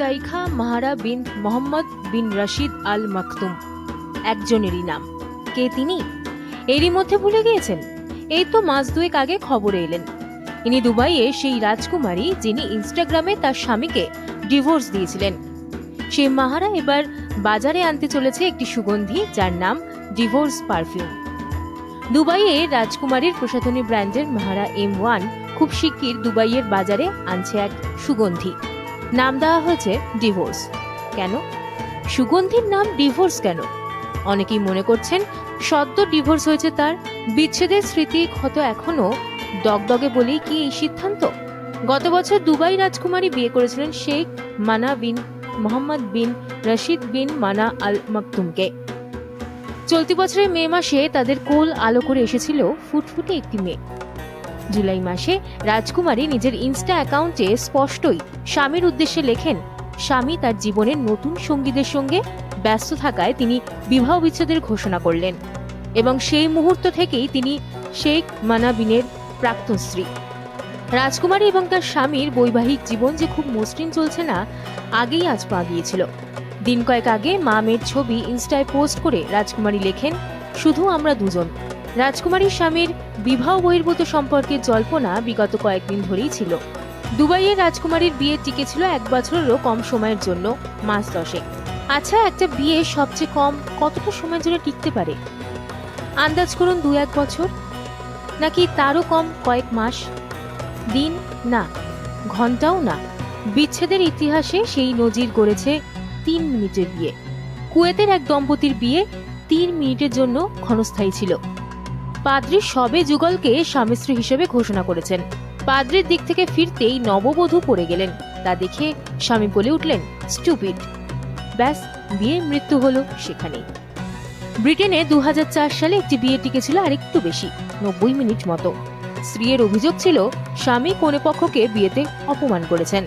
জাইখা মাহারা বিন মোহাম্মদ বিন রশিদ আল মাকতুম। একজনেরই নাম। কে তিনি? এরই মধ্যে ভুলে গিয়েছেন? এই তো মাস দুয়েক আগে খবরে এলেন। ইনি দুবাইয়ে সেই রাজকুমারী যিনি ইনস্টাগ্রামে তার স্বামীকে ডিভোর্স দিয়েছিলেন। সেই মাহারা এবার বাজারে আনতে চলেছে একটি সুগন্ধি যার নাম ডিভোর্স পারফিউম। দুবাইয়ে রাজকুমারীর প্রসাধনী ব্র্যান্ডের মাহারা এম ওয়ান খুব শিগগির দুবাইয়ের বাজারে আনছে এক সুগন্ধি। নাম দেওয়া হয়েছে ডিভোর্স। কেন? সুগন্ধির নাম ডিভোর্স কেন? অনেকেই মনে করছেন সদ্য ডিভোর্স হয়েছে তার। বিচ্ছেদের স্মৃতি ক্ষত এখনও দগদগে বলেই কি এই সিদ্ধান্ত? গত বছর দুবাই রাজকুমারী বিয়ে করেছিলেন শেখ মানা বিন মোহাম্মদ বিন রশিদ বিন মানা আল মাকতুমকে। চলতি বছরের মে মাসে তাদের কোল আলো করে এসেছিল ফুটফুটে একটি মেয়ে। জুলাই মাসে রাজকুমারী নিজের ইনস্টা অ্যাকাউন্টে স্পষ্টই স্বামীর উদ্দেশ্যে লেখেন, স্বামী তার জীবনের নতুন সঙ্গীদের সঙ্গে ব্যস্ত থাকায় তিনি বিবাহ বিচ্ছেদের ঘোষণা করলেন এবং সেই মুহূর্ত থেকেই তিনি শেখ মানাবিনের প্রাক্তন স্ত্রী। রাজকুমারী এবং তার স্বামীর বৈবাহিক জীবন যে খুব মসৃণ চলছে না, আগেই আজ পা গিয়েছিল দিন কয়েক আগে মা মেয়ের ছবি ইনস্টায় পোস্ট করে রাজকুমারী লেখেন, শুধু আমরা দুজন। রাজকুমারীর স্বামীর বিবাহ বহির্ভূত সম্পর্কের জল্পনা বিগত কয়েকদিন ধরেই ছিল। দুবাইয়ের রাজকুমারীর বিয়ে টিকেছিল এক বছরেরও কম সময়ের জন্য, মাস দশেক। আচ্ছা একটা বিয়ে সবচেয়ে কম কতটা সময়ের জন্য টিকতে পারে? আন্দাজ করুন দু এক বছর। নাকি তারও কম কয়েক মাস? দিন? না। ঘন্টাও না। বিচ্ছেদের ইতিহাসে সেই নজির গড়েছে তিন মিনিটের বিয়ে। কুয়েতের এক দম্পতির বিয়ে তিন মিনিটের জন্য ক্ষণস্থায়ী ছিল। পাদ্রি সবে যুগলকে স্বামী স্ত্রী হিসেবে ঘোষণা করেছেন। পাদ্রির দিক থেকে ফিরতেই নববধূ পড়ে গেলেন। তা দেখে স্বামী বলে উঠলেন স্টুপিড ব্যাস বিয়ের মৃত্যু হলো সেখানেই। ব্রিটেনে দু হাজার চার সালে একটি বিয়ে টিকেছিল আরেকটু বেশি, নব্বই মিনিট মতো। স্ত্রীর অভিযোগ ছিল, স্বামী কনে পক্ষকে বিয়েতে অপমান করেছেন।